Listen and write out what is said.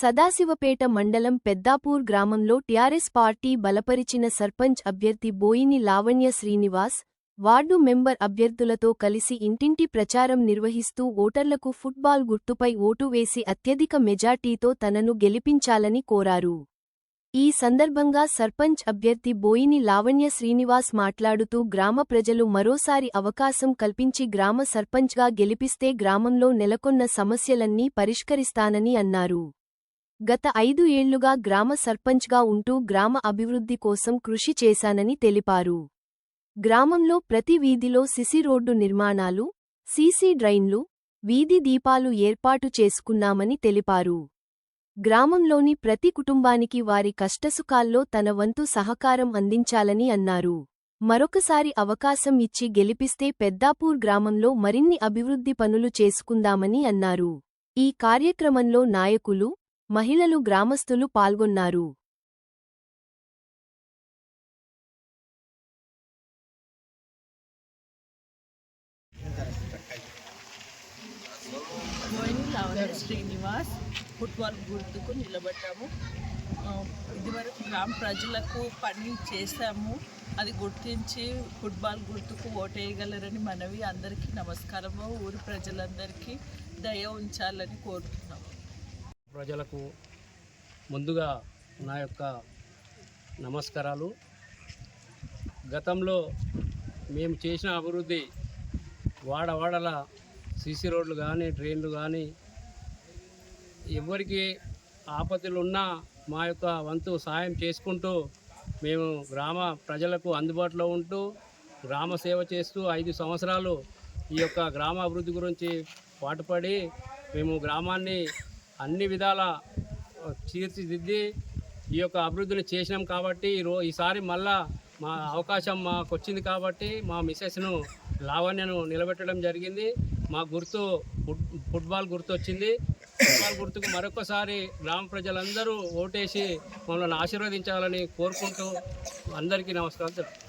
సదాశివపేట మండలం పెద్దాపూర్ గ్రామంలో TRS party బలపరిచిన సర్పంచ్ అభ్యర్థి బోయిని లావణ్య శ్రీనివాస్ వార్డు మెంబర్ అభ్యర్థులతో కలిసి ఇంటింటి ప్రచారం నిర్వహిస్తూ ఓటర్లకు ఫుట్బాల్ గుర్తుపై ఓటు వేసి అత్యధిక మెజార్టీతో తనను గెలిపించాలని కోరారు. ఈ సందర్భంగా సర్పంచ్ అభ్యర్థి బోయిని లావణ్య శ్రీనివాస్ మాట్లాడుతూ గ్రామ ప్రజలు మరోసారి అవకాశం కల్పించి గ్రామ సర్పంచ్గా గెలిపిస్తే గ్రామంలో నెలకొన్న సమస్యలన్నీ పరిష్కరిస్తానని అన్నారు. గత ఐదు ఏళ్ళుగా గ్రామ సర్పంచ్గా ఉంటూ గ్రామ అభివృద్ధి కోసం కృషి చేశానని తెలిపారు. గ్రామంలో ప్రతి వీధిలో సిసి రోడ్డు నిర్మాణాలు సీసీ డ్రైన్లు వీధి దీపాలు ఏర్పాటు చేసుకున్నామని తెలిపారు. గ్రామంలోని ప్రతి కుటుంబానికి వారి కష్టసుఖాల్లో తన వంతు సహకారం అందించాలని అన్నారు. మరొకసారి అవకాశం ఇచ్చి గెలిపిస్తే పెద్దాపూర్ గ్రామంలో మరిన్ని అభివృద్ధి పనులు చేసుకుందామని అన్నారు. ఈ కార్యక్రమంలో నాయకులు మహిళలు గ్రామస్తులు పాల్గొన్నారు. శ్రీనివాస్ ఫుట్బాల్ గుర్తుకు నిలబడ్డాము. ఇదివరకు గ్రామ ప్రజలకు పని చేశాము. అది గుర్తించి ఫుట్బాల్ గుర్తుకు ఓటేయగలరని మనవి అందరికీ నమస్కారము. ఊరి ప్రజలందరికీ దయ ఉంచాలని కోరుతున్నాము. ప్రజలకు ముందుగా నా యొక్క నమస్కారాలు. గతంలో మేము చేసిన అభివృద్ధి వాడవాడల సీసీ రోడ్లు కానీ ట్రైన్లు కానీ ఎవరికి ఆపత్తులు ఉన్నా మా యొక్క వంతు సహాయం చేసుకుంటూ మేము గ్రామ ప్రజలకు అందుబాటులో ఉంటూ గ్రామ సేవ చేస్తూ ఐదు సంవత్సరాలు ఈ యొక్క గ్రామ అభివృద్ధి గురించి పాటుపడి మేము గ్రామాన్ని అన్ని విధాల తీర్చిదిద్ది ఈ యొక్క అభివృద్ధిని చేసినాం కాబట్టి ఈ ఈసారి మళ్ళా మా అవకాశం మాకు వచ్చింది కాబట్టి మా మిసెస్ను లావణ్యను నిలబెట్టడం జరిగింది మా గుర్తు ఫుట్ ఫుట్బాల్ గుర్తు వచ్చింది ఫుట్బాల్ గుర్తుకు మరొకసారి గ్రామ ప్రజలందరూ ఓటేసి మమ్మల్ని ఆశీర్వదించాలని కోరుకుంటూ అందరికీ నమస్కారం తెలుపుతున్నాను.